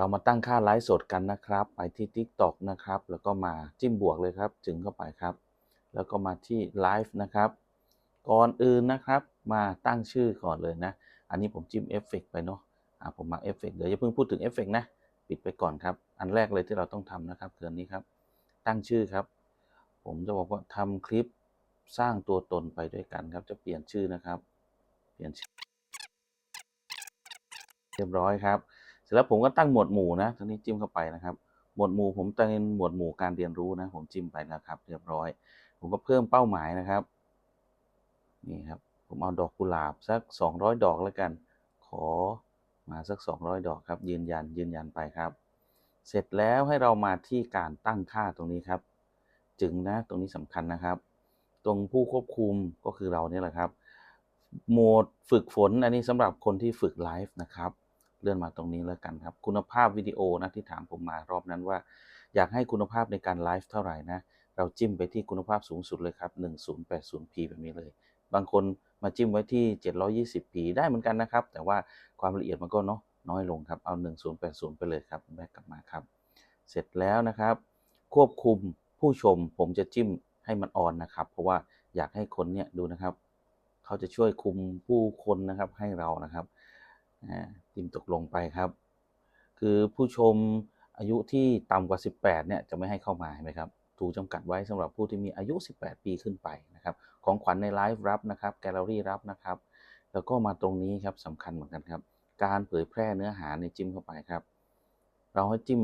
เรามาตั้งค่าไลฟ์สดกันนะครับ ไปที่ TikTok นะครับ แล้วก็มาจิ้มบวกเลยครับ จึงเข้าไปครับ แล้วก็มาที่ไลฟ์นะครับ ก่อนอื่นนะครับ มาตั้งชื่อก่อนเลยนะ อันนี้ผมจิ้มเอฟเฟกต์ไปเนาะอ่าผมมาเอฟเฟกต์เดี๋ยวอย่าเพิ่งพูดถึงเอฟเฟกต์นะ ปิดไปก่อนครับ อันแรกเลยที่เราต้องทำนะครับคืออันนี้ครับ ตั้งชื่อครับ ผมจะบอกว่าทำคลิปสร้างตัวตนไปด้วยกันครับ จะเปลี่ยนชื่อนะครับ เปลี่ยนชื่อ เรียบร้อยครับ ร็จแล้วผมก็ตั้งหมวดหมู่นะทีนี้จิ้มเข้าไปนะครับ หมวดหมู่ผมตั้งเป็นหมวดหมู่การเรียนรู้นะ ผมจิ้มไปนะครับ เรียบร้อย ผมก็เพิ่มเป้าหมายนะครับ นี่ครับ ผมเอาดอกกุหลาบสัก 200 ดอกแล้วกัน ขอมาสัก 200 ดอกครับ ยืนยันยืนยันไปครับ เสร็จแล้วให้เรามาที่การตั้งค่าตรงนี้ครับ จึงนะตรงนี้สำคัญนะครับ ตรงผู้ควบคุมก็คือเราเนี่ยแหละครับโหมดฝึกฝนอันนี้สำหรับคนที่ฝึกไลฟ์นะครับ เลื่อนมาตรงนี้แล้วกันครับ คุณภาพวิดีโอนะที่ถามผมมารอบนั้นว่า อยากให้คุณภาพในการไลฟ์เท่าไหร่นะ เราจิ้มไปที่คุณภาพสูงสุดเลยครับ 1080p แบบนี้เลย บางคนมาจิ้มไว้ที่ 720p ได้เหมือนกันนะครับ แต่ว่าความละเอียดมันก็เนาะน้อยลงครับ เอา 1080 ไปเลยครับแบกกลับมาครับ เสร็จแล้วนะครับ ควบคุมผู้ชมผมจะจิ้มให้มันออนนะครับ เพราะว่าอยากให้คนเนี่ยดูนะครับ เขาจะช่วยคุมผู้คนนะครับให้เรานะครับ อ่าจิ้มตกลงไปครับ คือผู้ชมอายุที่ต่ำกว่า 18เนี่ยจะไม่ให้เข้ามาเห็นไหมครับถูกจำกัดไว้สำหรับผู้ที่มีอายุ 18 ปีขึ้นไปนะครับ ของขวัญในไลฟ์รับนะครับ แกลเลอรี่รับนะครับ แล้วก็มาตรงนี้ครับสำคัญเหมือนกันครับ การเผยแพร่เนื้อหาในจิ้มเข้าไปครับ เราให้จิ้ม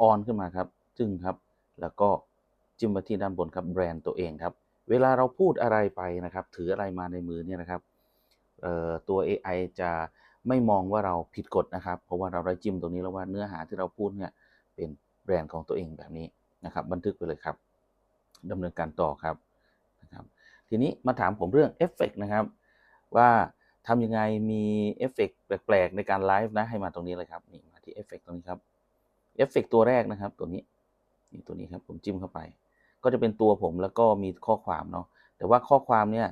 ออนขึ้นมาครับจึงครับ แล้วก็จิ้มมาที่ด้านบนครับแบรนด์ตัวเองครับ เวลาเราพูดอะไรไปนะครับ ถืออะไรมาในมือเนี่ยนะครับตัว AI จะ ไม่มองว่าเราผิดกฎนะครับ เพราะว่าเราได้จิ้มตรงนี้แล้วว่าเนื้อหาที่เราพูดเนี่ยเป็นแบรนด์ของตัวเองแบบนี้นะครับ บันทึกไปเลยครับดำเนินการต่อครับนะครับ ทีนี้มาถามผมเรื่องเอฟเฟกนะครับ ว่าทำยังไงมีเอฟเฟกแปลกๆในการไลฟ์นะให้มาตรงนี้เลยครับนี่มาที่เอฟเฟกตรงนี้ครับเอฟเฟกตัวแรกนะครับ ตัวนี้นี่ตัวนี้ครับผมจิ้มเข้าไป ก็จะเป็นตัวผมแล้วก็มีข้อความเนาะแต่ว่าข้อความเนี่ย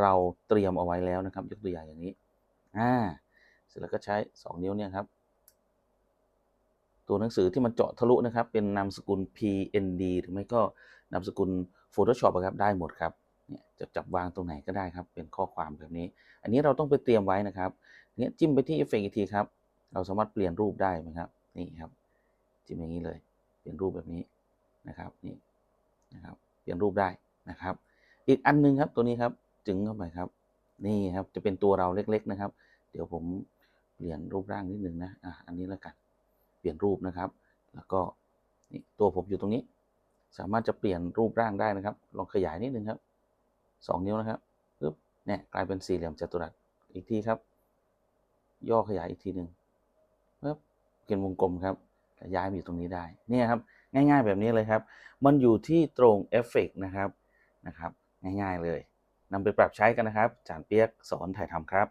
เราเตรียมเอาไว้แล้วนะครับ ยกตัวอย่างอย่างนี้อ่า เสร็จแล้วก็ใช้ 2 นิ้วเนี่ยครับ ตัวหนังสือที่มันเจาะทะลุนะครับ เป็นนามสกุล PND หรือไม่ก็นามสกุล Photoshop ครับได้หมดครับเนี่ยจะจับวางตรงไหนก็ได้ครับ เป็นข้อความแบบนี้ อันนี้เราต้องไปเตรียมไว้นะครับเนี่ยจิ้มไปที่เอฟเฟกอีกทีครับ เราสามารถเปลี่ยนรูปได้ไหมครับนี่ครับ จิ้มอย่างนี้เลยเปลี่ยนรูปแบบนี้นะครับนี่นะครับ เปลี่ยนรูปได้นะครับ อีกอันหนึงครับตัวนี้ครับ จึงเข้าไปครับ นี่ครับจะเป็นตัวเราเล็ก ๆนะครับ เดี๋ยวผม เปลี่ยนรูปร่างนิดนึงนะอะอันนี้แล้วกัน เปลี่ยนรูปนะครับ แล้วก็นี่ตัวผมอยู่ตรงนี้ สามารถจะเปลี่ยนรูปร่างได้นะครับ ลองขยายนิดนึงครับสองนิ้วนะครับปึ๊บเนี่ยกลายเป็นสี่เหลี่ยมจัตุรัสอีกทีครับ ย่อขยายอีกทีหนึ่งปึ๊บเป็นวงกลมครับย้ายมาอยู่ตรงนี้ได้ เนี่ยครับ ง่าย ๆ แบบนี้เลยครับ มันอยู่ที่ตรงเอฟเฟกนะครับนะครับ ง่าย ๆ เลยนำไปปรับใช้กันนะครับ จานเปียกสอนถ่ายทำครับ